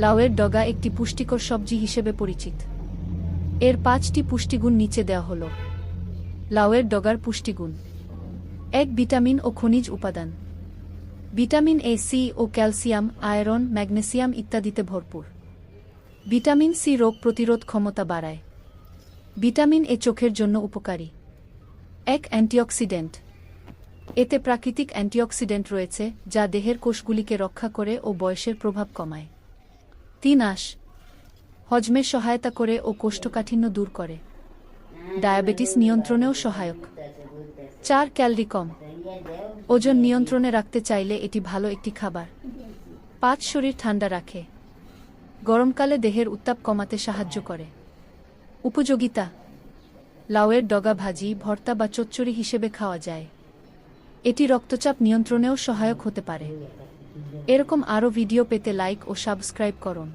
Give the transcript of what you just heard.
লাউয়ের ডগা একটি পুষ্টিকর সবজি হিসেবে পরিচিত। এর পাঁচটি পুষ্টিগুণ নিচে দেওয়া হল। লাউয়ের ডগার পুষ্টিগুণ। এক ভিটামিন ও খনিজ উপাদান। ভিটামিন এ, সি ও ক্যালসিয়াম, আয়রন, ম্যাগনেসিয়াম ইত্যাদিতে ভরপুর। ভিটামিন সি রোগ প্রতিরোধ ক্ষমতা বাড়ায়। ভিটামিন এ চোখের জন্য উপকারী। এক অ্যান্টিঅক্সিডেন্ট। এতে প্রাকৃতিক অ্যান্টিঅক্সিডেন্ট রয়েছে, যা দেহের কোষগুলিকে রক্ষা করে ও বয়সের প্রভাব কমায়। তিন আঁশ হজমে সহায়তা করে ও কোষ্ঠকাঠিন্য দূর করে। ডায়াবেটিস নিয়ন্ত্রণেও সহায়ক। চার ক্যালরি কম। ওজন নিয়ন্ত্রণে রাখতে চাইলে এটি ভালো একটি খাবার। পাঁচ, শরীর ঠান্ডা রাখে। গরমকালে দেহের উত্তাপ কমাতে সাহায্য করে। উপযোগিতা। লাউয়ের ডগা ভাজি, ভর্তা বা চচ্চড়ি হিসেবে খাওয়া যায়। এটি রক্তচাপ নিয়ন্ত্রণেও সহায়ক হতে পারে। এরকম আরও ভিডিও পেতে লাইক ও সাবস্ক্রাইব করুন।